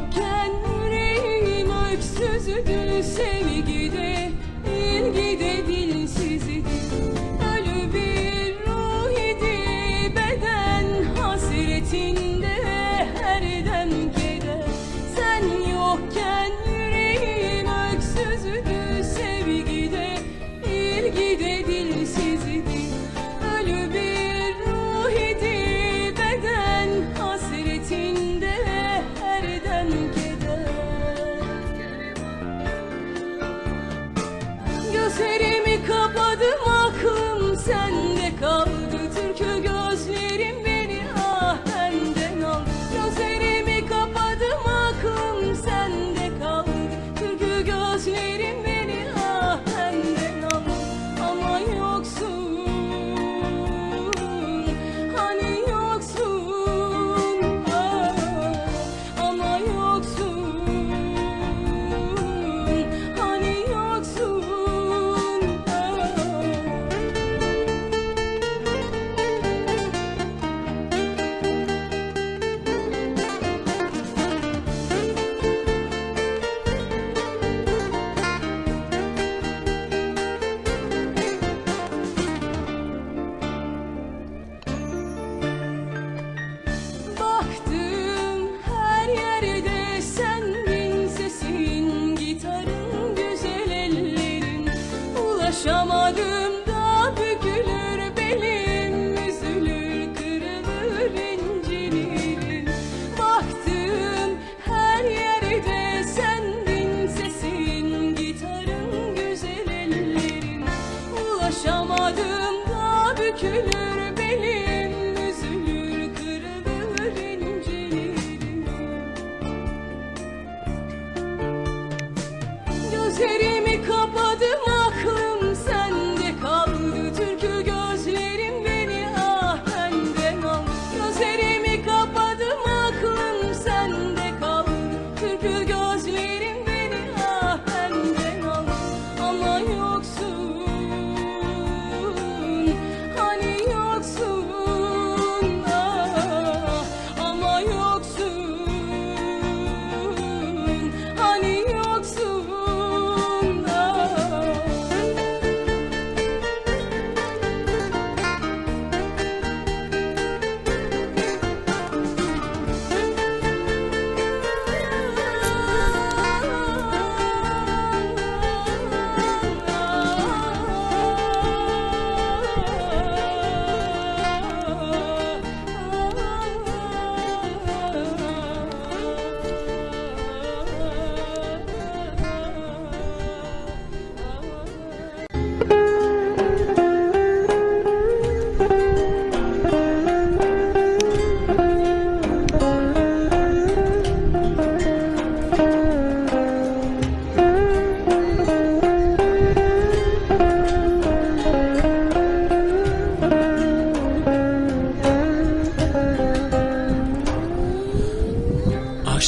yokken yüreğim öksüzdü sevgide kapadım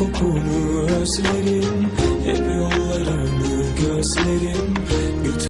kokunu özlerim. Hep yollarını gözlerim